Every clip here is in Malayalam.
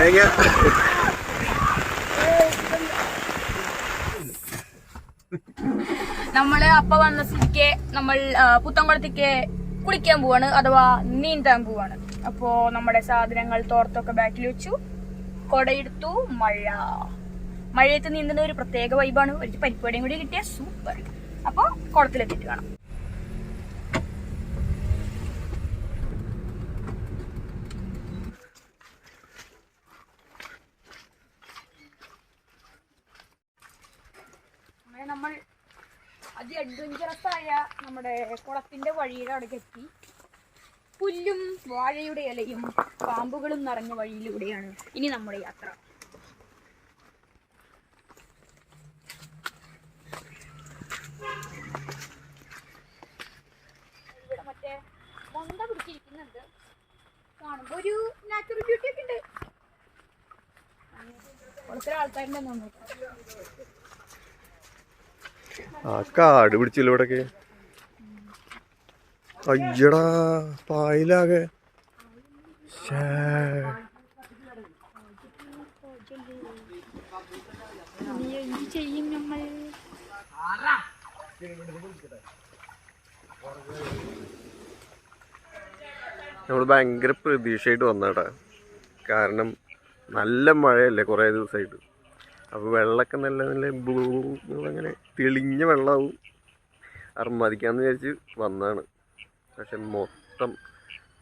തേങ്ങ നമ്മൾ അപ്പ വന്ന സ്ഥിതിക്ക് നമ്മൾ പുത്തംകുളത്തേക്ക് കുളിക്കാൻ പോവാണ് അഥവാ നീന്താൻ പോവാണ്. അപ്പോ നമ്മുടെ സാധനങ്ങൾ തോർത്തൊക്കെ ബാക്കിൽ വെച്ചു കൊടയെടുത്തു മഴ. മഴയത്ത് നീന്തുന്ന ഒരു പ്രത്യേക വൈബാണ് ഒരു പരിപാടിയും കൂടി കിട്ടിയ സൂപ്പർ അപ്പൊ കുളത്തിലെത്തിയിട്ട് കാണാം നമ്മൾ അതി അഡ്വഞ്ചറസ് ആയ നമ്മുടെ കുളത്തിന്റെ വഴിയുടെ അവിടേക്ക് എത്തി. പുല്ലും വാഴയുടെ ഇലയും പാമ്പുകളും നിറഞ്ഞ വഴിയിലൂടെയാണ് ഇനി നമ്മുടെ യാത്ര. ഇവിടെ മറ്റേ മൊണ്ട പിടിച്ചിരിക്കുന്നുണ്ട്. കാണുമ്പോ ഒരു നാച്ചുറൽ ബ്യൂട്ടി ഒക്കെ ഉണ്ട്. കുളത്തിലെ ആൾക്കാരുടെ തോന്നുന്നു ആ കാട് പിടിച്ചില്ല ഇവിടൊക്കെ? അയ്യടാ പായിലാകെ. നമ്മൾ ഇനി എന്ത് ചെയ്യും നമ്മൾ നമ്മൾ ഭയങ്കര പ്രതീക്ഷയായിട്ട് വന്നേട്ടാ കാരണം നല്ല മഴയല്ലേ കുറേ ദിവസമായിട്ട് അപ്പോൾ വെള്ളമൊക്കെ നല്ല നല്ല ബ്ലൂ അങ്ങനെ തെളിഞ്ഞ വെള്ളമാവും. അർമാദിക്കാന്ന് വിചാരിച്ച് വന്നതാണ്. പക്ഷെ മൊത്തം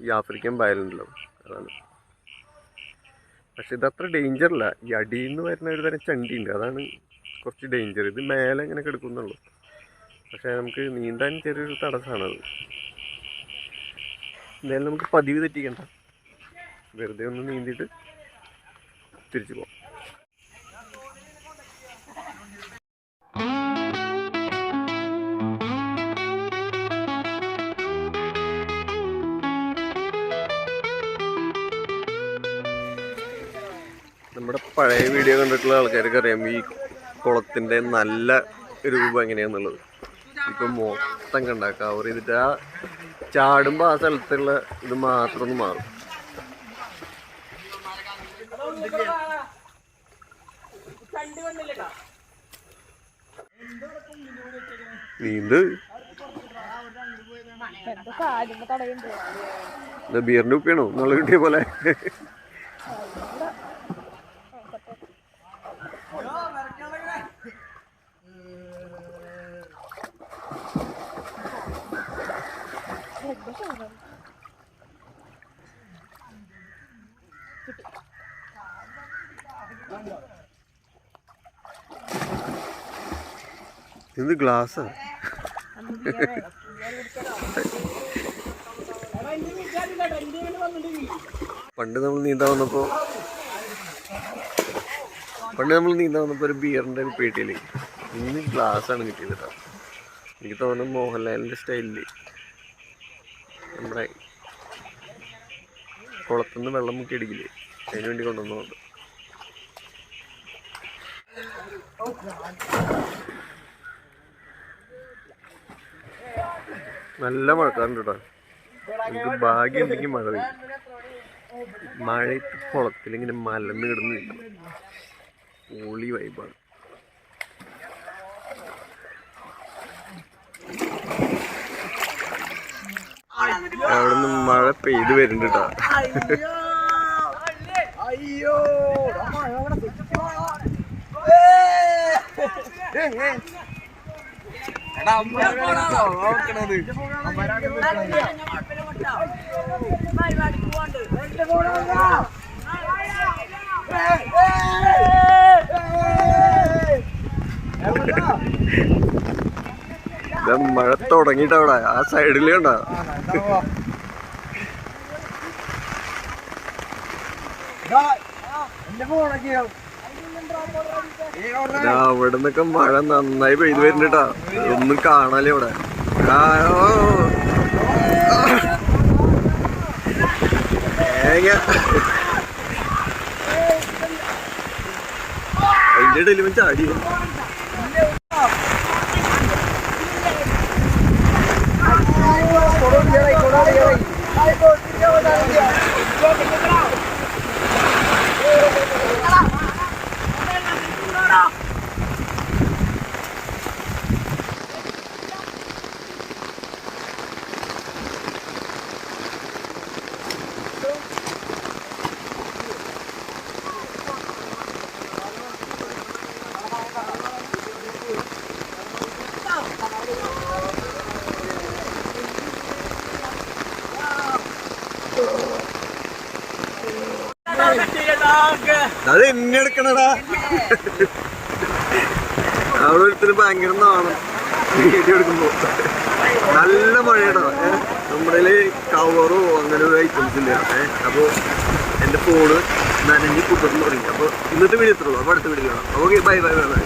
ഈ ആഫ്രിക്കൻ വയലുണ്ടല്ലോ അതാണ്. പക്ഷെ ഇതത്ര ഡേഞ്ചർ അല്ല ഈ അടിയിൽ നിന്ന് വരുന്ന ഒരു തരം ചണ്ടി ഉണ്ട് അതാണ് കുറച്ച് ഡേഞ്ചർ ഇത് മേലെ ഇങ്ങനെ കിടക്കുന്നുള്ളൂ. പക്ഷേ നമുക്ക് നീന്താൻ ചെറിയൊരു തടസ്സമാണത് എന്തായാലും നമുക്ക് പതിവ് തെറ്റിക്കണ്ട. വെറുതെ ഒന്ന് നീന്തിയിട്ട് തിരിച്ചു പോകാം നമ്മുടെ പഴയ വീഡിയോ കണ്ടിട്ടുള്ള ആൾക്കാർക്ക് അറിയാം ഈ കുളത്തിന്റെ നല്ല രൂപം എങ്ങനെയാണെന്നുള്ളത് ഇപ്പം മൊത്തം കണ്ട കവർ ചെയ്തിട്ട് ആ ചാടുമ്പോൾ ആ സ്ഥലത്തുള്ള ഇത് മാത്രം ഒന്ന് മാറും. നീന്ത്. ബിയറിന്റെ ഉപ്പിയാണോ? നമ്മൾ കിട്ടിയ പോലെ. ഇത് ഗ്ലാസ്. പണ്ട് നമ്മൾ നീന്താൻ വന്നപ്പോ പണ്ട് നമ്മൾ നീന്താൻ വന്നപ്പോ ഒരു ബിയറിന്റെ ഒരു പേട്ടിയിൽ. ഇന്ന് ആണ് കിട്ടിയത് കേട്ടോ. എനിക്ക് തോന്നുന്നു മോഹൻലാലിന്റെ സ്റ്റൈലിൽ നമ്മുടെ കുളത്തുനിന്ന് വെള്ളം മുക്കി അടിക്കില്ലേ? അതിന് വേണ്ടി കൊണ്ടുവന്നുണ്ട് നല്ല മഴക്കാറുണ്ട് കേട്ടോ നമുക്ക് ഭാഗ്യം ഉണ്ടെങ്കിൽ മഴ പെയ്യും. മഴയത്ത് കുളത്തിൽ ഇങ്ങനെ മലന്ന് കിടന്ന് നിൽക്കണം. ഓളി വൈബാണ് അവിടെ നിന്ന് മഴ പെയ്ത് വരുന്നുണ്ട് കേട്ടോ ഇതാ മഴ തുടങ്ങിട്ടവിടെ അവിടെ ആ സൈഡിലേ കണ്ടോ? ഇതാ അവിടെ നിന്നൊക്കെ മഴ നന്നായി പെയ്തു വരുന്നുട്ടാ ഒന്നും കാണാലേ ഇവിടെ. അതിന്റെ ഇടയിൽ ഇവൻ അത് എന്നെ എടുക്കണടാ. അവിടെ ഭയങ്കര നാണം. എടുക്കുമ്പോ. നല്ല മഴയടാ. നമ്മുടെ കവറോ അങ്ങനെ ഒരു ഐറ്റംസ് ഇല്ല? അപ്പൊ എന്റെ ഫോണ് നനഞ്ഞ് കുതിർന്ന് തുടങ്ങി. അപ്പൊ ഇന്നത്തെ വീഡിയോ എത്തുള്ളൂ അപ്പൊ അടുത്ത വീഡിയോ കാണാം. Okay bye bye bye bye